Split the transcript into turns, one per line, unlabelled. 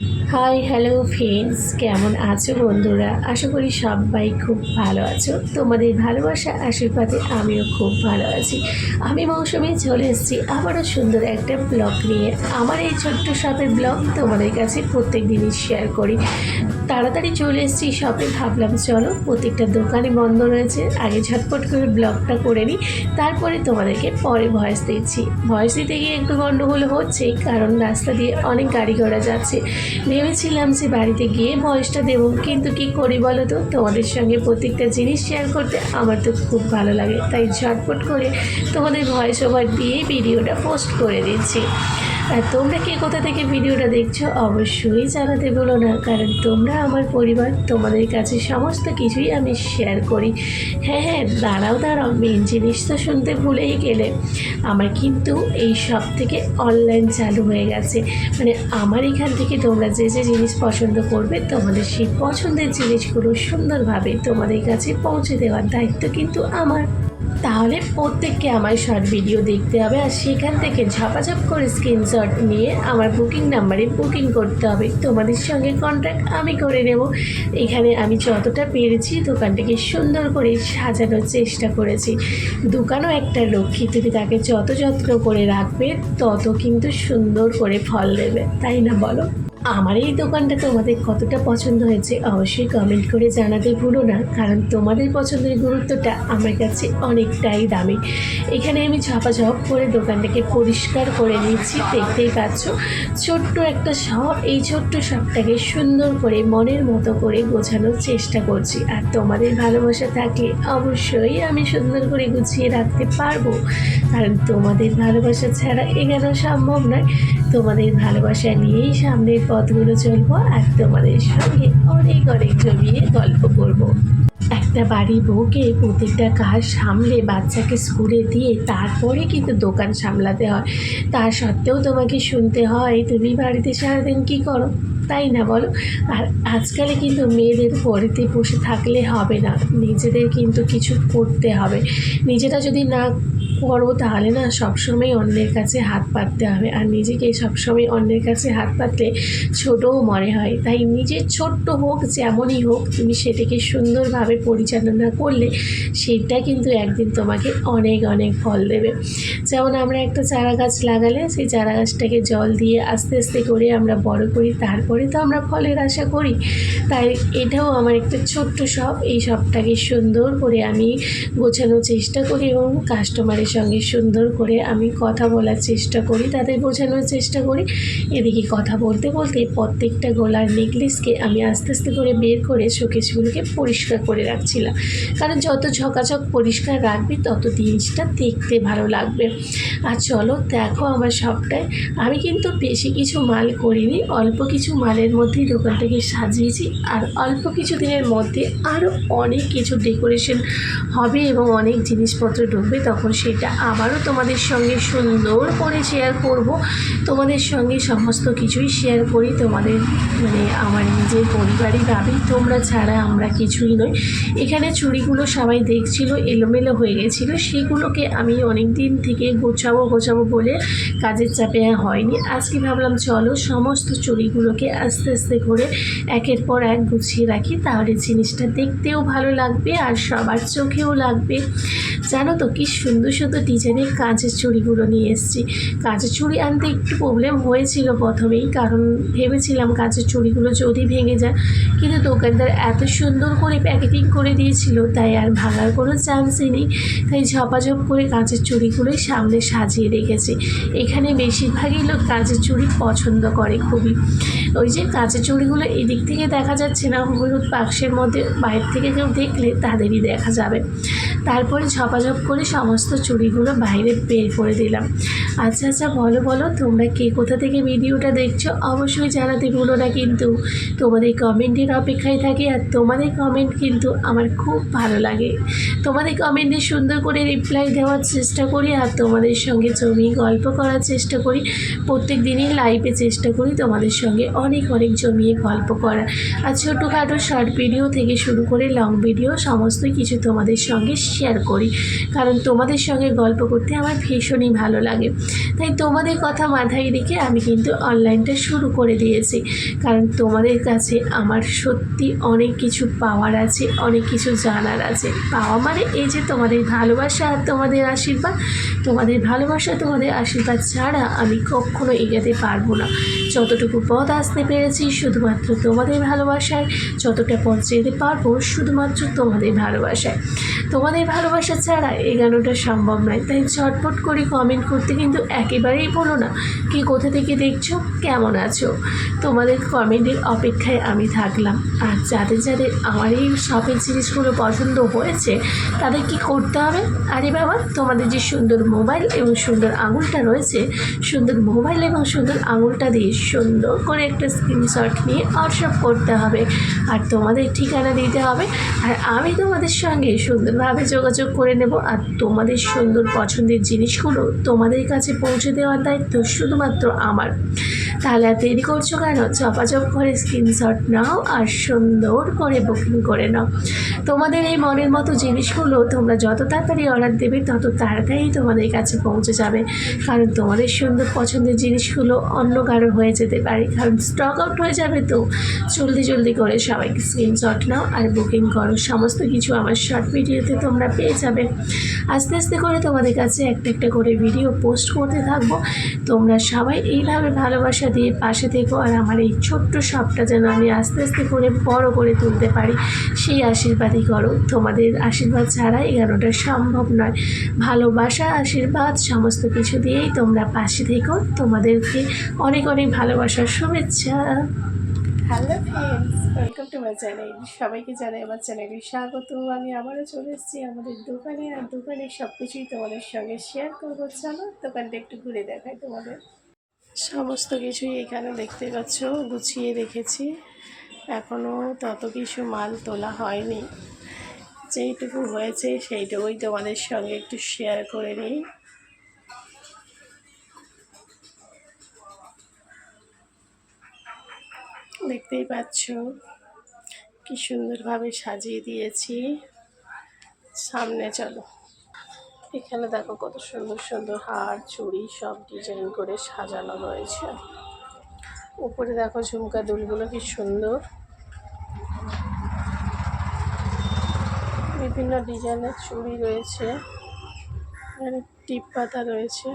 Hi hello friends কেমন আছো বন্ধুরা? আশা করি সবাই খুব ভালো আছো। তোমাদের ভালোবাসা, আশীর্বাদে আমিও খুব ভালো আছি। আমি মৌসুমে চলে এসেছি আবারও সুন্দর একটা ব্লগ নিয়ে। আমার এই ছোট্ট শপের ব্লগ তোমাদের কাছে প্রত্যেক দিনই শেয়ার করি। তাড়াতাড়ি চলে এসেছি শপে ভাবলাম, চলো, প্রত্যেকটা দোকানে বন্ধ রয়েছে। আগে ঝটপট করে ব্লগটা করে নিই। তারপরে তোমাদেরকে পরে ভয়েস দিচ্ছি। ভয়েস দিতে গিয়ে একটু গণ্ডগোল হচ্ছেই কারণ রাস্তা দিয়ে অনেক গাড়ি ঘোড়া যাচ্ছে। ভেবেছিলাম যে বাড়িতে গিয়ে ভয়েসটা দেবো, কিন্তু কি করি বলো তো? তোমাদের সঙ্গে প্রত্যেকটা জিনিস শেয়ার করতে আমার তো খুব ভালো লাগে। তাই ঝটপট করে তোমাদের ভয়েস ওভার দিয়ে ভিডিওটা পোস্ট করে দিচ্ছি। আর তোমরা কে কোথা থেকে ভিডিওটা দেখছ অবশ্যই জানাতে বলো না, কারণ তোমরা আমার পরিবার, তোমাদের কাছে সমস্ত কিছুই আমি শেয়ার করি। হ্যাঁ হ্যাঁ দাঁড়াও দাঁড়াও মেন জিনিস তো শুনতে ভুলেই গেলে। আমার কিন্তু এই সব থেকে অনলাইন চালু হয়ে গেছে। মানে আমার এখান থেকে তোমরা যে যে জিনিস পছন্দ করবে, তোমাদের সেই পছন্দের জিনিসগুলো সুন্দরভাবে তোমাদের কাছে পৌঁছে দেওয়ার দায়িত্ব কিন্তু আমার। তাহলে প্রত্যেককে আমার শর্ট ভিডিও দেখতে হবে আর সেখান থেকে ঝাপাঝাপ করে স্ক্রিনশট নিয়ে আমার বুকিং নাম্বারে বুকিং করতে হবে। তোমাদের সঙ্গে কন্ট্যাক্ট আমি করে নেব। এখানে আমি যতটা পেরেছি দোকানটাকে সুন্দর করে সাজানোর চেষ্টা করেছি। দোকানও একটা লক্ষ্মী, তুমি তাকে যত যত্ন করে রাখবে, তত কিন্তু সুন্দর করে ফল দেবে, তাই না বলো? আমার এই দোকানটা তোমাদের কতটা পছন্দ হয়েছে অবশ্যই কমেন্ট করে জানাতে ভুলো না, কারণ তোমাদের পছন্দের গুরুত্বটা আমার কাছে অনেকটাই দামি। এখানে আমি ঝাপাঝপ করে দোকানটাকে পরিষ্কার করে নিচ্ছি, দেখতেই পাচ্ছ। ছোট্ট একটা শপ এই ছোট্ট শপটাকে সুন্দর করে মনের মতো করে গোছানোর চেষ্টা করছি। আর তোমাদের ভালোবাসা থাকলে অবশ্যই আমি সুন্দর করে গুছিয়ে রাখতে পারব। কারণ তোমাদের ভালোবাসা ছাড়া এগোনো সম্ভব নয়। তোমাদের ভালোবাসা নিয়েই সামনের পথগুলো চলবো আর তোমাদের সঙ্গে অনেক অনেক জমিয়ে গল্প করব। একটা বাড়ি বউকে প্রত্যেকটা কাজ সামলে বাচ্চাকে স্কুলে দিয়ে তারপরে কিন্তু দোকান সামলাতে হয়। তা সত্ত্বেও তোমাকে শুনতে হয়, তুমি বাড়িতে সারাদিন কী করো? তাই না বলো? আর আজকালে কিন্তু মেয়েদের বাড়িতে বসে থাকলে হবে না। নিজেদের কিন্তু কিছু করতে হবে। নিজেরা যদি না করো তাহলে না সবসময় অন্যের কাছে হাত পাততে হবে। আর নিজেকে সবসময় অন্যের কাছে হাত পাতলে ছোটও মনে হয়। তাই নিজের ছোট্ট হোক, যেমনই হোক, তুমি সেটাকে সুন্দরভাবে পরিচালনা করলে সেটা কিন্তু একদিন তোমাকে অনেক অনেক ফল দেবে। যেমন আমরা একটা চারা গাছ লাগালে সেই চারা গাছটাকে জল দিয়ে আস্তে আস্তে করে আমরা বড় করি, তারপরে তো আমরা ফলের আশা করি। তাই এটাও আমার একটা ছোট্ট শপ এই শপটাকে সুন্দর করে আমি গোছানোর চেষ্টা করি এবং কাস্টমারের সঙ্গে সুন্দর করে আমি কথা বলার চেষ্টা করি, তাদের বোঝানোর চেষ্টা করি। এদিকে কথা বলতে বলতে প্রত্যেকটা গলার নেকলেসকে আমি আস্তে আস্তে করে বের করে শোকেসগুলোকে পরিষ্কার করে রাখছিলাম। কারণ যত ঝকাঝক পরিষ্কার রাখবে, তত জিনিসটা দেখতে ভালো লাগবে। আর চলো দেখো আমার সবটাই। আমি কিন্তু বেশি কিছু মাল করিনি, অল্প কিছু মালের মধ্যেই দোকানটাকে সাজিয়েছি। আর অল্প কিছু দিনের মধ্যে আরও অনেক কিছু ডেকোরেশন হবে এবং অনেক জিনিসপত্র ঢুকবে, তখন সেটা আবারও তোমাদের সঙ্গে সুন্দর করে শেয়ার করব। তোমাদের সঙ্গে সমস্ত কিছুই শেয়ার করি। তোমাদের মানে আমার নিজের পরিবারই ভাবি তোমরা ছাড়া আমরা কিছুই নই। এখানে চুড়িগুলো সবাই দেখছিল, এলোমেলো হয়ে গেছিল। সেগুলোকে আমি অনেক দিন থেকে গোছাবো গোছাবো বলে কাজের চাপে হয়নি। আজকে ভাবলাম, চলো সমস্ত চুড়িগুলোকে আস্তে আস্তে করে একের পর এক গুছিয়ে রাখি। তাহলে জিনিসটা দেখতেও ভালো লাগবে আর সবার চোখেও লাগবে। জানো তো কি সুন্দর সুন্দর ডিজাইনের কাঁচের চুড়িগুলো নিয়ে এসেছি। কাঁচের চুড়ি আনতে একটু প্রবলেম হয়েছিল প্রথমেই, কারণ ভেবেছিলাম কাঁচের চুড়িগুলো যদি ভেঙে যায়, কিন্তু দোকানদার এত সুন্দর করে প্যাকেটিং করে দিয়েছিল, তাই আর ভাঙার কোনো চান্সই নেই। তাই ঝপাঝপ করে কাঁচের চুড়িগুলোই সামনে সাজিয়ে রেখেছি। এখানে বেশিরভাগই লোক কাঁচের চুড়ি পছন্দ করে খুবই। ওই যে কাঁচের চুড়িগুলো এদিক থেকে দেখা যাচ্ছে না, হলুদ বাক্সের মধ্যে, বাইরে থেকে কেউ দেখলে তাদেরই দেখা যাবে। তারপরে ঝপাঝপ করে সমস্ত চুড়িগুলো বাইরে বের করে দিলাম। আচ্ছা আচ্ছা বলো বলো, তোমরা কে কোথা থেকে ভিডিওটা দেখছ? অবশ্যই জানাতে ভুলো না কিন্তু। তোমাদের কমেন্টের অপেক্ষায় থাকি আর তোমাদের কমেন্ট কিন্তু আমার খুব ভালো লাগে। তোমাদের কমেন্টে সুন্দর করে রিপ্লাই দেওয়ার চেষ্টা করি আর তোমাদের সঙ্গে জমি গল্প করার চেষ্টা করি। প্রত্যেক দিনই লাইভে চেষ্টা করি তোমাদের সঙ্গে অনেক অনেক জমিয়ে গল্প করা আর ছোটোখাটো শর্ট ভিডিও থেকে শুরু করে লং ভিডিও সমস্ত কিছু তোমাদের সঙ্গে শেয়ার করি। কারণ তোমাদের সঙ্গে গল্প করতে আমার ভীষণই ভালো লাগে। তাই তোমাদের কথা মাথায় রেখে আমি কিন্তু অনলাইনটা শুরু করে দিয়েছি। কারণ তোমাদের কাছে আমার সত্যি অনেক কিছু পাওয়ার আছে, অনেক কিছু জানার আছে। পাওয়া মানে এই যে তোমাদের ভালোবাসা আর তোমাদের আশীর্বাদ। তোমাদের ভালোবাসা, তোমাদের আশীর্বাদ ছাড়া আমি কখনো এগোতে পারব না। যতটুকু পথ আসতে পেরেছি শুধুমাত্র তোমাদের ভালোবাসায়, যতটা পথ যেতে পারব শুধুমাত্র তোমাদের ভালোবাসায়। তোমাদের ভালোবাসা ছাড়া এগানোটা সম্ভব নয়। তাই ঝটপট করে কমেন্ট করতে কিন্তু একেবারেই বলো না কি কোথা থেকে দেখছ, কেমন আছো? তোমাদের কমেন্টের অপেক্ষায় আমি থাকলাম। আর যাদের যাদের আমার এই শপের জিনিসগুলো পছন্দ হয়েছে, তাদের কি করতে হবে? আরে বাবা, তোমাদের যে সুন্দর মোবাইল এবং সুন্দর আঙুলটা রয়েছে, সুন্দর মোবাইল এবং সুন্দর আঙুলটা দিয়ে সুন্দর করে একটা স্ক্রিনশট নিয়ে হোয়াটসঅ্যাপ করতে হবে। আর তোমাদের ঠিকানা দিতে হবে। আর আমি তোমাদের সঙ্গে সুন্দরভাবে যোগাযোগ করে নেব আর তোমাদের সুন্দর পছন্দের জিনিসগুলো তোমাদের কাছে পৌঁছে দেওয়ার দায়িত্ব শুধুমাত্র আমার। তাহলে আর দেরি করছ কেন? চপাচপ করে স্ক্রিনশট নাও আর সুন্দর করে বুকিং করে নাও। তোমাদের এই মনের মতো জিনিসগুলো তোমরা যত তাড়াতাড়ি অর্ডার দেবে, তত তাড়াতাড়ি তোমাদের কাছে পৌঁছে যাবে। কারণ তোমাদের সুন্দর পছন্দের জিনিসগুলো অন্য কারও হয়ে যেতে পারে। কারণ স্টক আউট হয়ে যাবে তো। জলদি জলদি করে সবাইকে স্ক্রিনশট নাও আর বুকিং করো। সমস্ত কিছু আমার শর্ট ভিডিওতে তোমরা পেয়ে যাবে। আস্তে আস্তে করে তোমাদের কাছে একটা একটা করে ভিডিও পোস্ট করতে থাকব। তোমরা সবাই এইভাবে ভালোবাসা দিয়ে পাশে থেকো আর আমার এই ছোট্ট শপটা যেন আমি আস্তে আস্তে করে বড় করে তুলতে পারি। সেই আশীর্বাদই করো। তোমাদের আশীর্বাদ ছাড়া এগারোটা সম্ভব নয়। ভালোবাসা, আশীর্বাদ, সমস্ত কিছু দিয়েই তোমরা পাশে থেকো। তোমাদেরকে অনেক অনেক ভালোবাসার শুভেচ্ছা। Hello friends welcome to my channel সবাইকে জানাই আমার চ্যানেলে স্বাগত। আমি আবারও চলে এসেছি আমাদের দোকানে। আর দোকানে সব কিছুই তোমাদের সঙ্গে শেয়ার করব। চলো দোকানটা একটু ঘুরে দেখাই তোমাদের। সমস্ত কিছুই এখানে দেখতে পাচ্ছ, গুছিয়ে রেখেছি। এখনও তত কিছু মাল তোলা হয়নি। যেইটুকু হয়েছে সেইটুকুই তোমাদের সঙ্গে একটু শেয়ার করে নিই। দেখতেই পাচ্ছ, কি সুন্দরভাবে সাজিয়ে দিয়েছি। সামনে চলো। এখানে দেখো কত সুন্দর সুন্দর হার, চুড়ি সব ডিজাইন করে সাজানো রয়েছে উপরে দেখো ঝুমকা দুলগুলো কি সুন্দর। বিভিন্ন ডিজাইনের চুড়ি রয়েছে। টিপ পাতা রয়েছে।